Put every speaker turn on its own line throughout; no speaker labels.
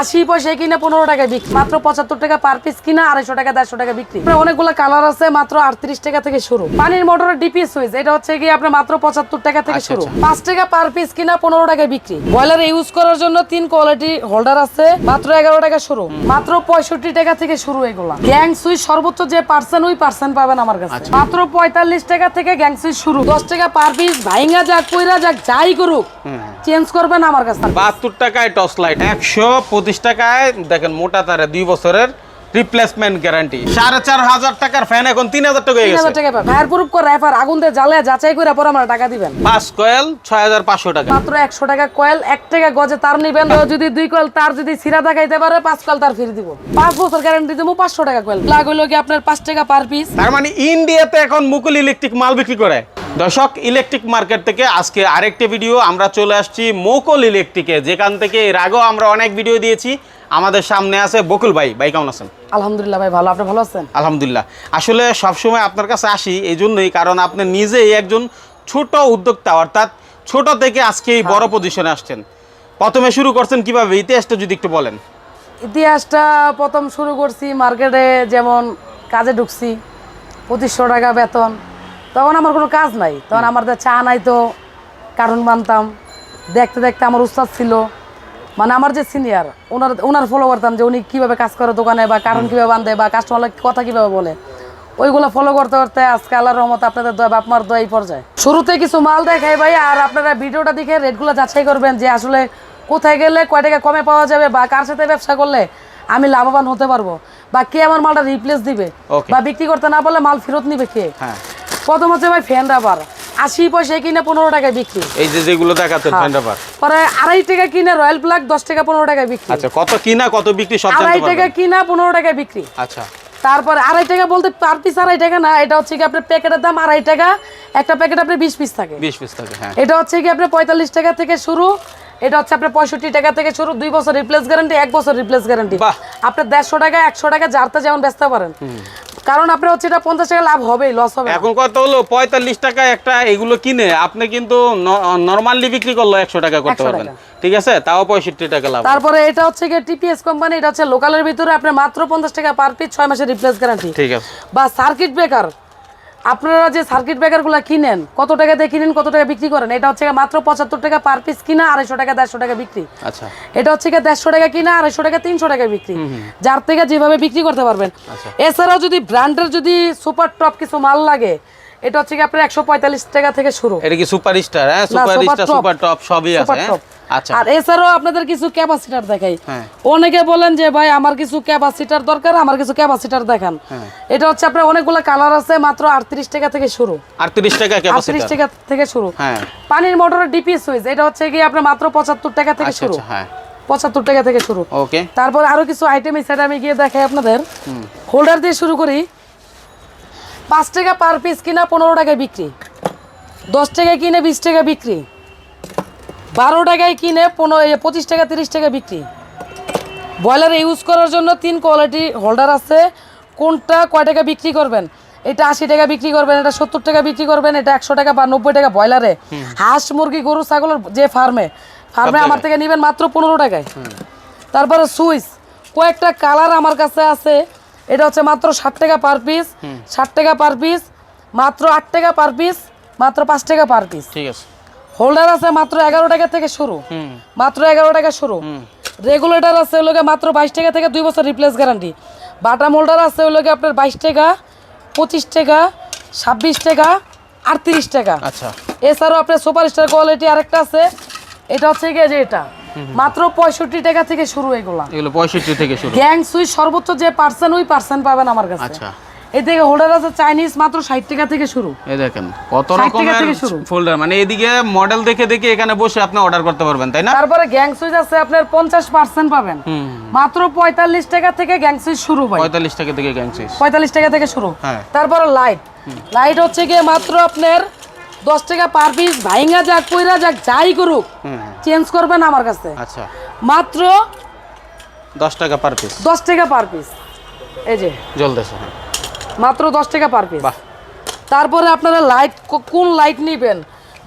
আশি পয়সায় কিনে পনেরো টাকা বিক্রি। মাত্র পঁচাত্তর টাকা পার পিস কিনা আড়াইশো টাকা দেড়শো টাকা বিক্রি। অনেকগুলো কালার আছে মাত্র আটত্রিশ টাকা থেকে শুরু। পানির মোটরের ডিপি সুইচ এটা হচ্ছে কি আপনার মাত্র পঁচাত্তর টাকা থেকে
আচ্ছা,
শুরু।
আচ্ছা।
পাঁচ টাকা পার পিস কিনা পনেরো টাকা বিক্রি। বয়লার ইউজ করার জন্য তিন কোয়ালিটি হোল্ডার আছে মাত্র এগারো টাকা শুরু। মাত্র পঁয়ষট্টি টাকা থেকে শুরু এগুলা। গ্যাং সুইচ সর্বোচ্চ যে পার্সেন্ট ওই পার্সেন্ট পাবেন আমার কাছে।
আচ্ছা।
মাত্র পঁয়তাল্লিশ টাকা থেকে গ্যাং সুইচ শুরু। দশ টাকা পার পিস ভাইঙ্গা যাক কইরা যাক যাই করুক। চেঞ্জ করবেন আমার কাছে।
বাহাত্তর টাকায় টর্চ লাইট একশো পঁচিশ টাকায় দেখেন মোটা তারে দুই বছরের রিপ্লেসমেন্ট গ্যারান্টি সাড়ে চার হাজার টাকার ফ্যান এখন তিন হাজার টাকা হয়ে
তিন হাজার টাকা ফায়ার প্রুফ করে রেফার আগুন দিয়ে জ্বালে যাচাই করে পরে আমরা টাকা দিবেন।
পাঁচ কয়েল ছয় হাজার পাঁচশো টাকা।
মাত্র একশো টাকা কয়েল এক টাকা গজে তার নিবেন। যদি দুই কয়েল তার যদি সিরা দেখাইতে পারে পাঁচ কয়েল তার ফিরে দিব। পাঁচ বছর গ্যারান্টি দেবো পাঁচশো টাকা কয়েল লাগ হইল কি আপনার পাঁচ টাকা পার পিস
তার মানে ইন্ডিয়াতে এখন মুকুল ইলেকট্রিক মাল বিক্রি করে। দর্শক ইলেকট্রিক মার্কেট থেকে আজকে আরেকটি ভিডিও। আমরা চলে আসছি মোকল ইলেকট্রিকে। যেখান থেকে এর আগেও আমরা অনেক ভিডিও দিয়েছি। আমাদের সামনে আছে বকুল ভাই। ভাই কেমন আছেন?
আলহামদুলিল্লাহ ভাই ভালো। আপনি ভালো আছেন?
আলহামদুলিল্লাহ। আসলে সবসময় আপনার কাছে আসি এই জন্যই কারণ আপনি নিজেই একজন ছোট উদ্যোক্তা অর্থাৎ ছোট থেকে আজকে এই বড় পজিশনে আসছেন। প্রথমে শুরু করছেন কীভাবে? ইতিহাসটা যদি একটু বলেন।
ইতিহাসটা প্রথম শুরু করছি মার্কেটে যেমন কাজে ঢুকছি পঁচিশশো টাকা বেতন। তখন আমার কোনো কাজ নাই। তখন আমার চা নাই তো কার্টুন বানতাম। দেখতে দেখতে আমার উস্তাদ ছিল। মানে আমার যে সিনিয়র ওনার ওনার ফলো করতাম যে উনি কীভাবে কাজ করে দোকানে বা কারণ কীভাবে বান্ধে বা কাস্টমার কথা কীভাবে বলে ওইগুলো ফলো করতে করতে আজকে আল্লাহর রহমত আপনাদের দয় বাপ মার দয় এই পর্যায়ে। শুরুতে কিছু মাল দেখাই ভাই আর আপনারা ভিডিওটা দেখে রেটগুলো যাচাই করবেন যে আসলে কোথায় গেলে কয় টাকা কমে পাওয়া যাবে বা কার সাথে ব্যবসা করলে আমি লাভবান হতে পারব। বা কে আমার মালটা রিপ্লেস দিবে বা বিক্রি করতে না পারলে মাল ফেরত নিবে কে?
হ্যাঁ।
প্রথম হচ্ছে ভাই ফ্যান রাবার আশি পয়সায় কিনে পনেরো টাকায় বিক্রি।
এই যে যেগুলো দেখাচ্ছেন রাবার
পরে আড়াই টাকা কিনে রয়্যাল প্লাগ দশ টাকা পনেরো টাকায় বিক্রি।
আচ্ছা কত কিনা কত বিক্রি সব
আড়াই টাকা কিনা পনেরো টাকায় বিক্রি।
আচ্ছা।
তারপরে আড়াই টাকা বলতে পার পিস আড়াই টাকা না এটা হচ্ছে কি আপনার প্যাকেটের দাম আড়াই টাকা একটা প্যাকেট আপনার বিশ পিস থাকে।
বিশ পিস থাকে হ্যাঁ।
এটা হচ্ছে কি আপনার পঁয়তাল্লিশ টাকা থেকে শুরু এটা হচ্ছে আপনার পঁয়ষট্টি টাকা থেকে শুরু দুই বছর রিপ্লেস গ্যারান্টি এক বছর রিপ্লেস গ্যারান্টি আপনার দেড়শো টাকা একশো টাকা যারতে যেমন ব্যস্ত পারেন কারণ আপনার হচ্ছে এটা পঞ্চাশ টাকা লাভ হবেই লস হবে
এখন কত হলো? পঁয়তাল্লিশ টাকা একটা এগুলো কিনে আপনি কিন্তু নর্মালি বিক্রি করল একশো টাকা করতে পারবেন। ঠিক আছে? তাও পঁয়ষট্টি টাকা লাভ
তারপরে এটা হচ্ছে কি টিপিএস কোম্পানি এটা হচ্ছে লোকালের ভিতরে আপনার মাত্র পঞ্চাশ টাকা পার পিস ছয় মাসের রিপ্লেস গ্যারান্টি
ঠিক আছে।
বা সার্কিট ব্রেকার আপনারা যে সার্কিট ব্রেকারগুলো কিনেন কত টাকা দিয়ে কিনেন কত টাকা বিক্রি করেন এটা হচ্ছে মাত্র পঁচাত্তর টাকা পার পিস কিনা আড়াইশো টাকা দেড়শো টাকা বিক্রি।
আচ্ছা।
এটা হচ্ছে দেড়শো টাকা কিনা আড়াইশো টাকা তিনশো টাকা বিক্রি। যার থেকে যেভাবে বিক্রি করতে পারবেন।
আচ্ছা।
এছাড়াও যদি ব্র্যান্ডের যদি সুপার টপ কিছু মাল লাগে এটা হচ্ছে কি আপনার একশো পঁয়তাল্লিশ টাকা থেকে শুরু।
এটা কি সুপার স্টার হ্যাঁ সুপার স্টার সুপার টপ সবই আছে আচ্ছা।
আর এছাড়াও আপনাদের কিছু ক্যাপাসিটার দেখাই।
হ্যাঁ।
অনেকে বলেন যে ভাই আমার কিছু ক্যাপাসিটার দরকার আমার কিছু ক্যাপাসিটার দেখান।
হ্যাঁ।
এটা হচ্ছে আপনার অনেকগুলো কালার আছে মাত্র আটত্রিশ টাকা থেকে শুরু।
আটত্রিশ টাকা
আটত্রিশ টাকা থেকে শুরু।
হ্যাঁ।
পানির মোটরের ডিপি সুইচ এটা হচ্ছে কি আপনার মাত্র পঁচাত্তর টাকা থেকে
আচ্ছা
শুরু।
আচ্ছা
পঁচাত্তর টাকা থেকে শুরু।
ওকে
তারপর আরও কিছু আইটেম এই আমি গিয়ে দেখাই আপনাদের। হোল্ডার দিয়ে শুরু করি। পাঁচ টাকা পার পিস কিনা পনেরো টাকায় বিক্রি। দশ টাকায় কিনে বিশ টাকা বিক্রি। বারো টাকায় কিনে পনেরো পঁচিশ টাকা তিরিশ টাকা বিক্রি। ব্রয়লার ইউজ করার জন্য তিন কোয়ালিটি হোল্ডার আছে। কোনটা কয় টাকা বিক্রি করবেন? এটা আশি টাকা বিক্রি করবেন এটা সত্তর টাকা বিক্রি করবেন এটা একশো টাকা বা নব্বই টাকা ব্রয়লারে। হাঁস মুরগি গরু ছাগলের যে ফার্মে ফার্মে আমার থেকে নেবেন মাত্র পনেরো টাকায়। তারপরে সুইচ। কয়েকটা কালার আমার কাছে আছে। এটা হচ্ছে মাত্র ষাট টাকা পার পিস ষাট টাকা পার পিস মাত্র আট টাকা পার পিস মাত্র পাঁচ টাকা পার পিস
ঠিক আছে।
হোল্ডার আছে মাত্র এগারো টাকা থেকে শুরু। মাত্র এগারো টাকা শুরু। রেগুলেটর আছে ওগুলোকে মাত্র বাইশ টাকা থেকে দুই বছর রিপ্লেস গ্যারান্টি বাটাম হোল্ডার আছে ওগুলোকে আপনার বাইশ টাকা পঁচিশ টাকা ছাব্বিশ টাকা আটত্রিশ টাকা।
আচ্ছা।
এছাড়াও আপনার সুপার স্টার কোয়ালিটি আরেকটা আছে। এটা হচ্ছে গিয়ে যে এটা। মাত্র পঁয়ষট্টি টাকা থেকে শুরু এগুলা।
এগুলো পঁয়ষট্টি থেকে শুরু।
গ্যাং সুইচ সর্বোচ্চ যে পার্সেন্ট ওই পার্সেন্ট পাবেন আমার কাছে।
আচ্ছা।
থেকে হোল্ডার আছে চাইনিজ মাত্র ষাট টাকা থেকে শুরু।
এই দেখেন কত রকমের ফোল্ডার মানে এদিকে মডেল দেখে দেখে এখানে বসে আপনি অর্ডার করতে পারবেন তাই না?
তারপরে গ্যাং সুইচ আছে আপনার পঞ্চাশ পার্সেন্ট পাবেন। মাত্র পঁয়তাল্লিশ টাকা থেকে গ্যাং সুইচ শুরু হয়
পঁয়তাল্লিশ টাকা থেকে গ্যাংসিস
পঁয়তাল্লিশ টাকা থেকে শুরু।
হ্যাঁ।
তারপরে লাইট লাইট হচ্ছে গিয়ে মাত্র আপনার দশ টাকা পার পিস ভাইঙ্গা যাক কইরা যাক যাই করুক চেঞ্জ করবেন আমার কাছে।
আচ্ছা।
মাত্র
দশ টাকা পার পিস
দশ টাকা পার পিস এই যে।
হ্যাঁ
মাত্র দশ টাকা পার পিস তারপরে আপনারা লাইট কোন লাইট নেবেন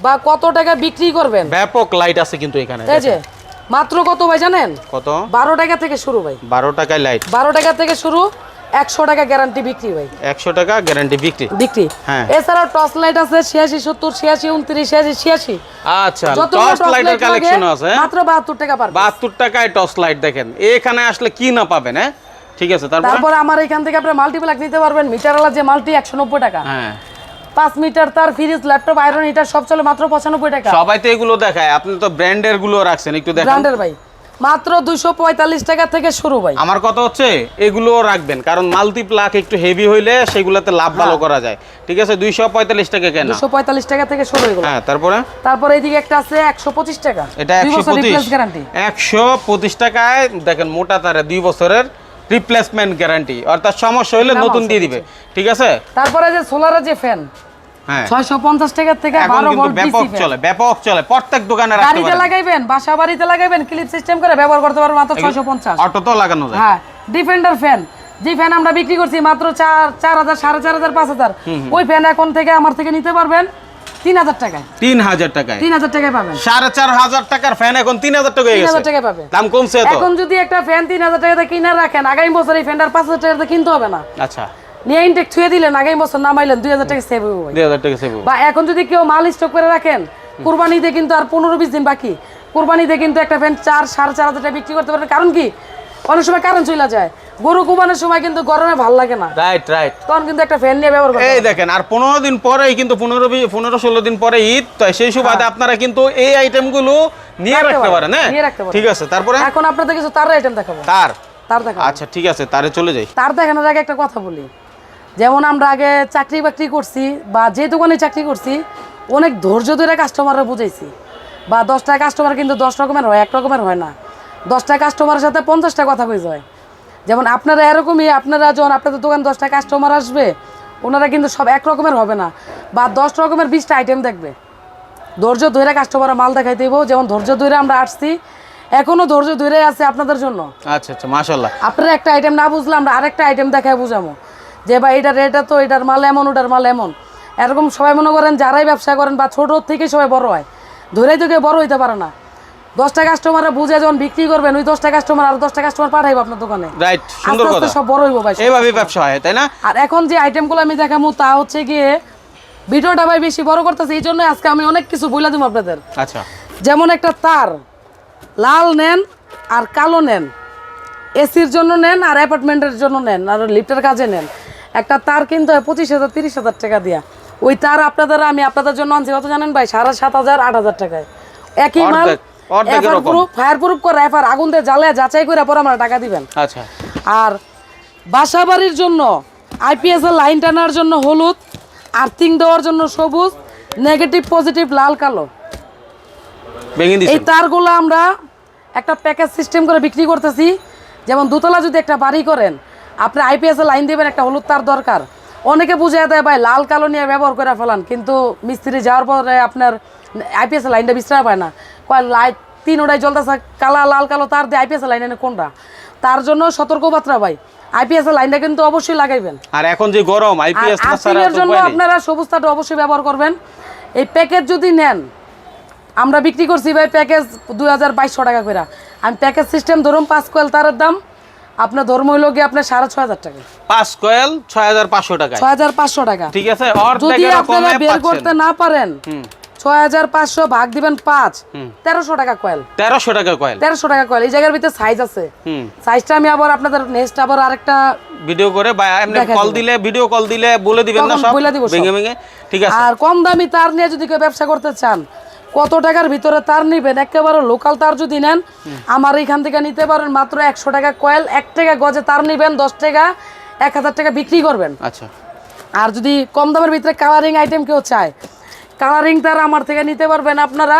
বা কত টাকা বিক্রি করবেন?
ব্যাপক লাইট আছে কিন্তু এখানে
যে মাত্র কত ভাই জানেন?
কত?
বারো টাকা থেকে শুরু ভাই।
বারো টাকায় লাইট
বারো টাকা থেকে শুরু একশো টাকা গ্যারান্টি বিক্রি ভাই।
একশো টাকা গ্যারান্টি বিক্রি।
বিক্রি।
হ্যাঁ।
এছাড়াও টর্চ লাইট আছে ছিয়াশি সত্তর ছিয়াশি উনত্রিশ ছিয়াশি ছিয়াশি।
আচ্ছা টর্চ লাইটের কালেকশন আছে?
মাত্র বাহাত্তর টাকা পারবে
বাহাত্তর টাকায় টর্চ লাইট দেখেন। এখানে আসলে কি না পাবেন হ্যাঁ? ঠিক আছে তারপর?
তারপরে আমার এখান থেকে আপনি মাল্টিপ্লাক নিতে পারবেন। মিটারওয়ালা যে মাল্টি একশো নব্বই টাকা।
হ্যাঁ।
পাঁচ মিটার তার ফ্রিজ ল্যাপটপ আয়রন হিটার সব চলে মাত্র পঁচানব্বই টাকা।
সবাই তো এগুলো দেখায়। আপনি তো ব্র্যান্ডেরগুলো রাখছেন একটু দেখেন।
ব্র্যান্ডের ভাই। মাত্র দুইশো পঁয়তাল্লিশ টাকা থেকে শুরু ভাই।
আমার কথা হচ্ছে এগুলো রাখবেন কারণ মাল্টিপ্লাক একটু হেভি হইলে সেগুলোতে লাভ ভালো
হ্যাঁ।
করা যায়। ঠিক আছে দুইশো পঁয়তাল্লিশ টাকা কেন।
দুশো পঁয়তাল্লিশ টাকা থেকে শুরু এগুলো।
হ্যাঁ তারপরে?
তারপরে এইদিকে একটা আছে একশো পঁচিশ টাকা।
এটা
দুই
একশো
বছর
পঁচিশ।
replace
একশো পঁচিশ টাকায় দেখেন মোটা তারে দুই বছরের রিপ্লেসমেন্ট গ্যারান্টি অর্থাৎ সমস্যা হইলে নতুন দিয়ে দিবে ঠিক আছে?
তারপরে যে সোলারের যে ফ্যান ছয়শো পঞ্চাশ টাকা থেকে
এখন
বারো
কিন্তু
ভোল্ট
ব্যাপক চলে ব্যাপক চলে প্রত্যেক দোকানে
গাড়িতে লাগাইবেন বাসা বাড়িতে লাগাইবেন ক্লিপ সিস্টেম করে ব্যবহার করতে পারবেন মাত্র ছয়শো পঞ্চাশ।
অটো তো লাগানো যায়।
হ্যাঁ ডিফেন্ডার ফ্যান যে ফ্যান আমরা বিক্রি করছি মাত্র চার চার হাজার সাড়ে চার হাজার পাঁচ হাজার ওই ফ্যান এখন থেকে আমার থেকে নিতে পারবেন। তিন হাজার টাকায়।
তিন হাজার টাকায়।
তিন হাজার টাকায় পাবেন।
সাড়ে চার হাজার টাকার ফ্যান এখন তিন হাজার টাকা
তিন হাজার টাকায় পাবে।
দাম কমছে
এখন যদি একটা ফ্যান তিন হাজার টাকাতে কিনে রাখেন আগামী বছর এই ফ্যানটার পাঁচ হাজার টাকাতে কিনতে হবে না।
আচ্ছা।
নিয়ে ইনটেক ছুঁয়ে দিলেন আগামী বছর নামাইলেন দুই হাজার টাকা সেভ হবে
দুই হাজার টাকা সেভ
বা এখন যদি কেউ মাল স্টক করে রাখেন কুরবানিতে কিন্তু আর পনেরো বিশ দিন বাকি। কুরবানিতে কিন্তু একটা ফ্যান চার সাড়ে চার হাজার টাকা বিক্রি করতে পারবেন। কারণ কি? অনেক সময় কারণ চলে যায়। গরু কুবানোর সময় কিন্তু গরমে ভালো লাগে না।
রাইট রাইট
তখন কিন্তু একটা ফ্যান নিয়ে ব্যবহার
এই দেখেন আর পনেরো দিন পরেই কিন্তু পনেরো পনেরো ষোলো দিন পরে ঈদ তো সেই সুবাদে আপনারা কিন্তু এই আইটেমগুলো নিয়ে রাখতে
পারেন,
পারেন হ্যাঁ?
নিয়ে রাখতে পারেন।
ঠিক আছে তারপরে?
এখন আপনাদের কিছু তার আইটেম দেখাবো।
তার?
তার দেখাবো।
আচ্ছা ঠিক আছে তারে চলে যাই।
তার দেখানোর আগে একটা কথা বলি। যেমন আমরা আগে চাকরি বাকরি করছি বা যে দোকানে চাকরি করছি অনেক ধৈর্য ধরে কাস্টমাররা বুঝাইছি। বা দশটা কাস্টমার কিন্তু দশ রকমের হয় এক রকমের হয় না। দশটা কাস্টমারের সাথে পঞ্চাশটা কথা কই যায়। যেমন আপনারা এরকমই আপনারা যখন আপনাদের দোকান দশটা কাস্টমার আসবে ওনারা কিন্তু সব এক রকমের হবে না। বা দশ রকমের বিশটা আইটেম দেখবে। ধৈর্য ধরে কাস্টমার মাল দেখাই দেব যেমন ধৈর্য ধরে আমরা আসছি। এখনও ধৈর্য ধরে আছে আপনাদের জন্য।
আচ্ছা আচ্ছা মাশাল্লাহ
আপনার একটা আইটেম না বুঝলে আমরা আরেকটা আইটেম দেখায় বুঝামো। যে ভাই এটার এটা তো এটার মাল এমন ওটার মাল এমন। এরকম সবাই মনে করেন যারাই ব্যবসা করেন বা ছোট থেকে সবাই বড় হয় ধরেই তো কেউ বড় হইতে পারে না। দশটা কাস্টমারে বুঝে যখন বিক্রি করবেন ওই দশটা কাস্টমার আর দশটা কাস্টমার পাঠাইবো আপনার দোকানে।
রাইট সুন্দর কথা।
সব বড় হইবো ভাই।
এইভাবে ব্যবসা হয় তাই না?
আর এখন যে আইটেমগুলো আমি দেখাবো তা হচ্ছে গিয়ে ভিডিওটা ভাই বেশি বড় করতেছে এই জন্য আজকে আমি অনেক কিছু বলে দিব আপনাদের।
আচ্ছা।
যেমন একটা তার লাল নেন আর কালো নেন। এসির জন্য নেন আর অ্যাপার্টমেন্টের জন্য নেন আর লিফটের কাজে নেন। একটা তার কিনতে হয় পঁচিশ হাজার তিরিশ হাজার টাকা দিয়া। ওই তার আপনাদের আমি আপনাদের জন্য আনছি কত জানেন ভাই? সাড়ে সাত হাজার আট হাজার টাকায়। একই মাল
অর্ধেক- অর্ধেকের
এফআর
রকম।
প্রুফ ফায়ার প্রুফ করে এফআর আগুন দিয়ে জ্বালে যাচাই করে পরে আমরা টাকা দিবেন।
আচ্ছা।
আর বাসা বাড়ির জন্য আইপিএস এর লাইন টানার জন্য হলুদ আর্থিং দেওয়ার জন্য সবুজ নেগেটিভ পজিটিভ লাল কালো। এই তারগুলো আমরা একটা প্যাকেজ সিস্টেম করে বিক্রি করতেছি। যেমন দোতলা যদি একটা বাড়ি করেন আপনি আইপিএস এর লাইন দিবেন একটা হলুদ তার দরকার। অনেকে বুঝে দেয় ভাই লাল কালো নিয়ে ব্যবহার করে ফেলান। কিন্তু মিস্ত্রি যাওয়ার পরে আপনার আইপিএস লাইনটা বিশ্রাম পায় না। কয় লাইট তিন ওটাই জ্বলতেছে কালা লাল কালো তার দিয়ে আইপিএস লাইন এনে কোনটা? তার জন্য সতর্কবার্তা ভাই আইপিএস লাইনটা কিন্তু অবশ্যই লাগাইবেন।
আর এখন যে গরম আইপিএস
জন্য আপনারা সবুজ তারটা অবশ্যই ব্যবহার করবেন। এই প্যাকেজ যদি নেন আমরা বিক্রি করছি ভাই প্যাকেজ দুই হাজার বাইশশো টাকা করে আমি প্যাকেজ সিস্টেম ধরুন পাঁচ কোয়েল তারের দাম আপনার ধর্ম হইল গিয়ে আপনার সাড়ে ছয় হাজার টাকা।
পাঁচ কয়েল ছয় হাজার পাঁচশো টাকায়।
ছয় হাজার পাঁচশো টাকা।
ঠিক আছে?
যদি আপনারা বের করতে না পারেন ছয় হাজার পাঁচশো ভাগ দিবেন পাঁচ। তেরোশো টাকা কয়েল।
তেরোশো টাকা কয়েল।
তেরোশো টাকা কয়েল। এই জায়গার ভিতরে সাইজ আছে। সাইজটা আমি আবার আপনাদের নেক্সট আবার আরেকটা
ভিডিও করে বা এমনি কল দিলে ভিডিও কল দিলে বলে দিবেন না সব?
বলে দিব
ভেঙে ভেঙে। ঠিক আছে।
আর কম দামি তার নিয়ে যদি কেউ ব্যবসা করতে চান কত টাকার ভিতরে তার নিবেন? একেবারে লোকাল তার যদি নেন আমার এখান থেকে নিতে পারেন মাত্র একশো টাকা কয়েল। এক টাকা গজে তার নিবেন দশ টাকা এক হাজার টাকা বিক্রি করবেন।
আচ্ছা।
আর যদি কম দামের ভিতরে কালারিং আইটেম কেউ চায় কালারিং তার আমার থেকে নিতে পারবেন আপনারা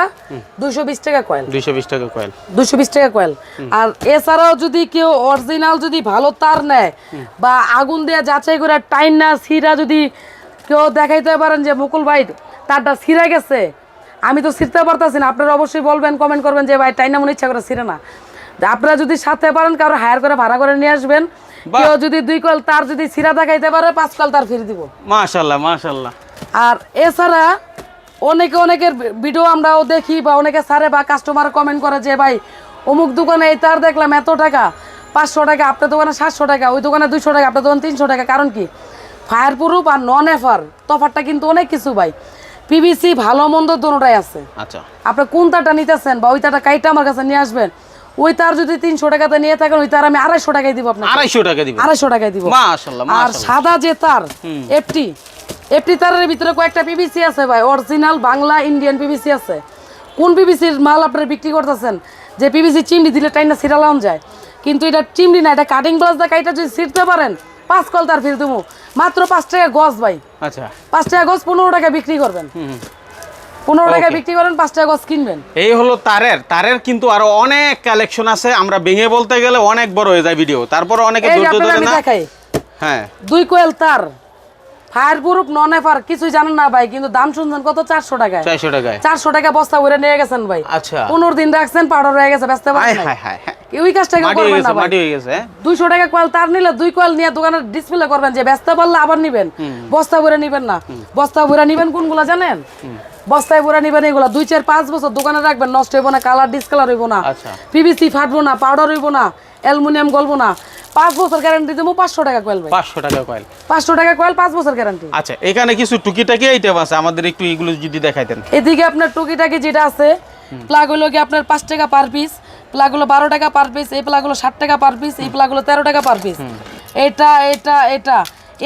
দুশো বিশ টাকা কয়েল
দুইশো বিশ টাকা কয়েল
দুশো বিশ টাকা কয়েল আর এছাড়াও যদি কেউ অরিজিনাল যদি ভালো তার নেয় বা আগুন দিয়ে যাচাই করে টাইন না সিরা যদি কেউ দেখাইতে পারেন যে মুকুল ভাই তারটা ছিঁড়ে গেছে। আমি তো ছিঁড়তে পারতাছি না। আপনারা অবশ্যই বলবেন কমেন্ট করবেন যে ভাই টাইনা মনে ইচ্ছা করে ছিঁড়ে না। আপনারা যদি সাথে পারেন কারও হায়ার করে ভাড়া করে নিয়ে আসবেন। কেউ যদি দুই কল তার যদি ছিঁড়া দেখাইতে পারে পাঁচ কল তার ফিরে দিব।
মাশাল্লাহ মাশাল্লাহ
আর এছাড়া অনেকে অনেকের ভিডিও আমরাও দেখি বা অনেকে সারে বা কাস্টমার কমেন্ট করে যে ভাই অমুক দোকানে এই তার দেখলাম এত টাকা পাঁচশো টাকা আপনার দোকানে সাতশো টাকা ওই দোকানে দুইশো টাকা আপনার দোকানে তিনশো টাকা। কারণ কি? ফায়ার প্রুফ আর নন এফার তফারটা কিন্তু অনেক কিছু ভাই। পিভিসি ভালো মন্দ দোনোটাই আছে।
আচ্ছা।
আপনি কোন তারটা নিতেছেন বা ওই তারটা কাইটা আমার কাছে নিয়ে আসবেন ওই তার যদি তিনশো টাকাতে নিয়ে থাকেন ওই তার আমি আড়াইশো টাকায় দিব আপনার
আড়াইশো টাকা দিবেন
আড়াইশো টাকায় দিব। আর সাদা যে তার এফটি এফটি তারের ভিতরে কয়েকটা পিভিসি আছে ভাই অরিজিনাল বাংলা ইন্ডিয়ান পিভিসি আছে। কোন পিভিসির মাল আপনারা বিক্রি করতেছেন? যে পিভিসি চিমড়ি দিলে টাইনা সিরালাম যায়। কিন্তু এটা চিমড়ি না এটা কাটিং ব্লাস দা কাইটা যদি ছিঁড়তে পারেন পাঁচ কল তার ফিরে দেবো। মাত্র পাঁচ টাকা গজ ভাই।
আচ্ছা।
পাঁচ টাকা গজ পনেরো টাকা বিক্রি করবেন। পনেরো টাকা বিক্রি করেন পাঁচ টাকা গজ কিনবেন।
এই হলো তারের। তারের কিন্তু আরও অনেক কালেকশন আছে। আমরা ভেঙে বলতে গেলে অনেক বড় হয়ে যায় ভিডিও তারপর অনেকে ধৈর্য ধরে না
দেখাই।
হ্যাঁ।
দুই কোয়েল তার। ফায়ার নন কিছুই জানেন না ভাই কিন্তু দাম শুনছেন কত? টাকায়।
টাকায়।
টাকা বস্তা নিয়ে গেছেন ভাই।
আচ্ছা।
পনেরো দিন রাখছেন পাউডার হয়ে গেছে ব্যস্ত পারেন। ওই কাজটা কেউ করবেন না
মাটি হয়ে গেছে
টাকা কোয়াল তার নিলে দুই কোয়াল নিয়ে দোকানের ডিসপ্লে করবেন যে ব্যস্ত পারলে আবার নিবেন। বস্তা ভরে নিবেন না। বস্তা ভরে নিবেন কোনগুলা জানেন? বস্তায় ভরে নিবেন এগুলা। দুই চার পাঁচ বছর দোকানে রাখবেন নষ্ট হইব না কালার ডিসকালার হইব না।
আচ্ছা।
পিভিসি ফাটবো না পাউডার হইব না অ্যালুমিনিয়াম গলবো না। পাঁচ বছর গ্যারান্টি দেবো পাঁচশো টাকা কোয়েল ভাই।
পাঁচশো টাকা কয়েল।
পাঁচশো টাকা কোয়েল পাঁচ বছর গ্যারান্টি
আচ্ছা এখানে কিছু টুকিটাকি আইটেম আছে আমাদের একটু এগুলো যদি দেখাইতেন।
এদিকে আপনার টুকিটাকি যেটা আছে প্লাগ হলো কি আপনার পাঁচ টাকা পার পিস প্লাগ হলো বারো টাকা পার পিস এই প্লাগ হলো ষাট টাকা পার পিস এই প্লাগ হলো তেরো টাকা পার পিস এটা এটা এটা।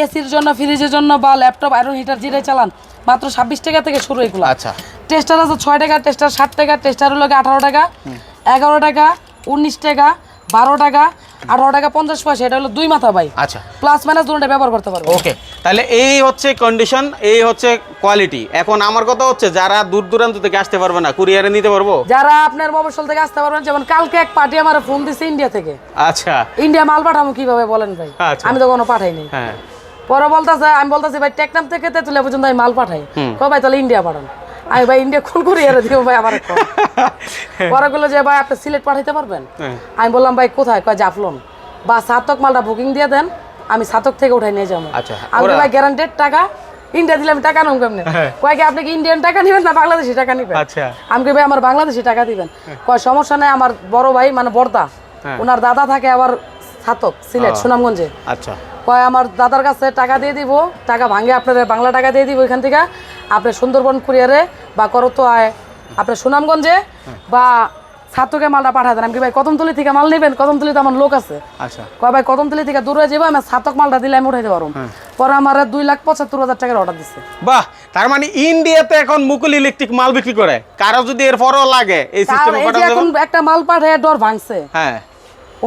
এসির জন্য ফ্রিজের জন্য বা ল্যাপটপ আয়রন হিটার যেটাই চালান মাত্র ছাব্বিশ টাকা থেকে শুরু এগুলো।
আচ্ছা।
টেস্টার আছে ছয় টাকা টেস্টার ষাট টাকা টেস্টার হলো আঠারো টাকা এগারো টাকা উনিশ টাকা বারো টাকা আঠারো টাকা পঞ্চাশ পয়সা এটা হলো দুই মাথা ভাই।
আচ্ছা।
প্লাস মাইনাস দুটোটা ব্যবহার করতে পারব
ওকে তাহলে এই হচ্ছে কন্ডিশন এই হচ্ছে কোয়ালিটি এখন আমার কথা হচ্ছে যারা দূর দূরান্ত থেকে আসতে পারবে না কুরিয়ারে নিতে পারব?
যারা আপনার মফসল থেকে আসতে পারবেন যেমন কালকে এক পার্টি আমার ফোন দিছে ইন্ডিয়া থেকে।
আচ্ছা।
ইন্ডিয়া মাল পাঠাবো কীভাবে বলেন ভাই?
আচ্ছা।
আমি তো কোনো পাঠাইনি
হ্যাঁ।
পরে বলতেছে আমি বলতেছি ভাই টেকনাম থেকে তেতুলে পর্যন্ত আমি মাল পাঠাই।
হুম।
কো ভাই তাহলে ইন্ডিয়া পাঠান। আমি ভাই ইন্ডিয়া কোন করে এর দিব ভাই আমার। পরে বলল যে ভাই আপনি সিলেট পাঠাইতে পারবেন?
হ্যাঁ।
আমি বললাম ভাই কোথায়? কয় জাফলন। বা সাতক মালটা বুকিং দিয়ে দেন আমি সাতক থেকে উঠাই নিয়ে যাব।
আচ্ছা,
আমি ভাই গ্যারান্টেড টাকা ইন্ডিয়া দিলে আমি টাকা নেব কেমনে?
হ্যাঁ।
কয় কি আপনি কি ইন্ডিয়ান টাকা নেবেন না বাংলাদেশি টাকা নেবেন?
আচ্ছা।
আমি ভাই আমার বাংলাদেশি টাকা দিবেন। কয় সমস্যা নাই আমার বড় ভাই মানে বর্দা
হ্যাঁ।
ওনার দাদা থাকে আবার সাতক সিলেট সুনামগঞ্জে।
আচ্ছা।
কয় আমার দাদার কাছে টাকা দিয়ে দিব টাকা ভাঙে আপনার বাংলা টাকা দিয়ে দিব ওইখান থেকে। আপনি সুন্দরবন কুরিয়ারে বা করতো আয় আপনার সুনামগঞ্জে বা ছাত্রকে মালটা পাঠায় দেন। আমি ভাই কদমতলি থেকে মাল নেবেন? কদমতলিতে আমার লোক আছে।
আচ্ছা।
কয় ভাই কদমতলি থেকে দূরে যাব আমি ছাতক মালটা দিলে আমি উঠাইতে পারব। পরে আমার দুই লাখ পঁচাত্তর হাজার টাকার অর্ডার দিচ্ছে
বাহ তার মানে ইন্ডিয়াতে এখন মুকুল ইলেকট্রিক মাল বিক্রি করে। কারও যদি এরপরও লাগে এই সিস্টেমে
এখন একটা মাল পাঠায় ডর ভাঙছে।
হ্যাঁ।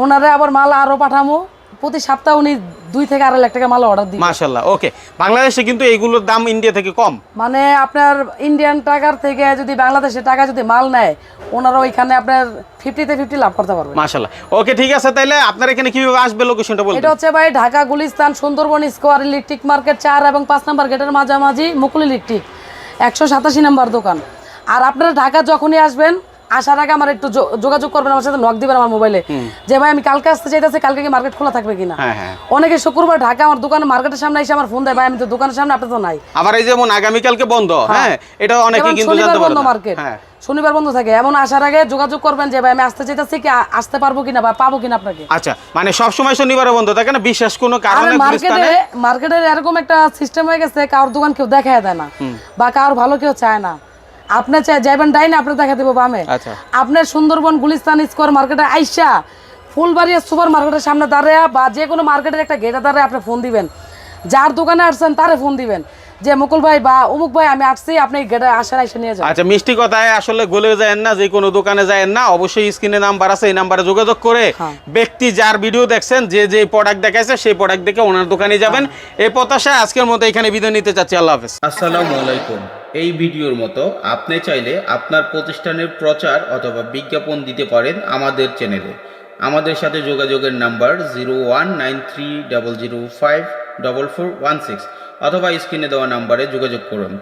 ওনারে আবার মাল আরও পাঠামো। প্রতি সপ্তাহে উনি দুই থেকে আড়াই লাখ টাকা মাল অর্ডার দিই
মাশাল্লাহ ওকে বাংলাদেশে কিন্তু এইগুলোর দাম ইন্ডিয়া থেকে কম।
মানে আপনার ইন্ডিয়ান টাকার থেকে যদি বাংলাদেশের টাকা যদি মাল নেয় ওনারা ওইখানে আপনার ফিফটিতে ফিফটি লাভ করতে পারবে।
মাশাল্লাহ ওকে ঠিক আছে তাহলে আপনার এখানে কীভাবে আসবে লোকেশনটা বলবেন
এটা হচ্ছে ভাই Dhaka Gulistan Sundarban square electric market চার এবং পাঁচ নাম্বার গেটের মাঝামাঝি মুকুল ইলেকট্রিক একশো সাতাশি নাম্বার দোকান। আর আপনারা ঢাকা যখনই আসবেন আসার আগে আমার একটু যোগাযোগ করবেন আমার সাথে নক দিবেন আমার মোবাইলে যে ভাই আমি কালকে আসতে চাইতেছি কালকে কি মার্কেট খোলা থাকবে কিনা?
হ্যাঁ হ্যাঁ।
অনেকে শুক্রবার ঢাকা আমার দোকানে মার্কেটের সামনে এসে আমার ফোন দেয় ভাই আমি তো দোকানের সামনে আপনি তো নাই।
আবার এই যেমন আগামীকালকে বন্ধ হ্যাঁ। এটা অনেকে কিন্তু
শনিবার
জানতে পারে
বন্ধ
না।
মার্কেট
হ্যাঁ।
শনিবার বন্ধ থাকে। এমন আসার আগে যোগাযোগ করবেন যে ভাই আমি আসতে চাইতেছি কি আসতে পারব কিনা বা পাবো কিনা আপনাকে?
আচ্ছা মানে সব সময় শনিবারে বন্ধ থাকে না? বিশেষ কোনো কারণে
মার্কেটে মার্কেটের এরকম একটা সিস্টেম হয়ে গেছে কারোর দোকান কেউ দেখায় দেয় না। বা কারোর ভালো কেউ চায় না। আপনি চাই যাইবেন ডাইনে আপনার দেখা দেবো বামে।
আচ্ছা।
আপনার সুন্দরবন গুলিস্তান স্কোয়ার মার্কেটে আইসা ফুলবাড়িয়া সুপার মার্কেটের সামনে দাঁড়ায় বা যে কোনো মার্কেটের একটা গেটে দাঁড়ায় আপনি ফোন দিবেন। যার দোকানে আসছেন তারে ফোন দিবেন। যে মুকুল ভাই বা অমুক ভাই আমি আসছি আপনি গেটে আসার এসে নিয়ে যান।
আচ্ছা মিষ্টি কথায় আসলে গলে যায় না যে কোনো দোকানে যায় না অবশ্যই স্ক্রিনে নাম্বার আছে এই নাম্বারে যোগাযোগ করে
হ্যাঁ।
ব্যক্তি যার ভিডিও দেখছেন যে যে প্রোডাক্ট দেখাইছে সেই প্রোডাক্ট দেখে ওনার দোকানে যাবেন। এই প্রত্যাশায় আজকের মতো এখানে বিদায় নিতে চাচ্ছি আল্লাহ হাফেজ।
আসসালামু আলাইকুম। এই ভিডিওর মতো আপনি চাইলে আপনার প্রতিষ্ঠানের প্রচার অথবা বিজ্ঞাপন দিতে পারেন আমাদের চ্যানেলে আমাদের সাথে যোগাযোগের number zero one nine three double zero five double four one six অথবা স্ক্রিনে দেওয়া নাম্বারে যোগাযোগ করুন।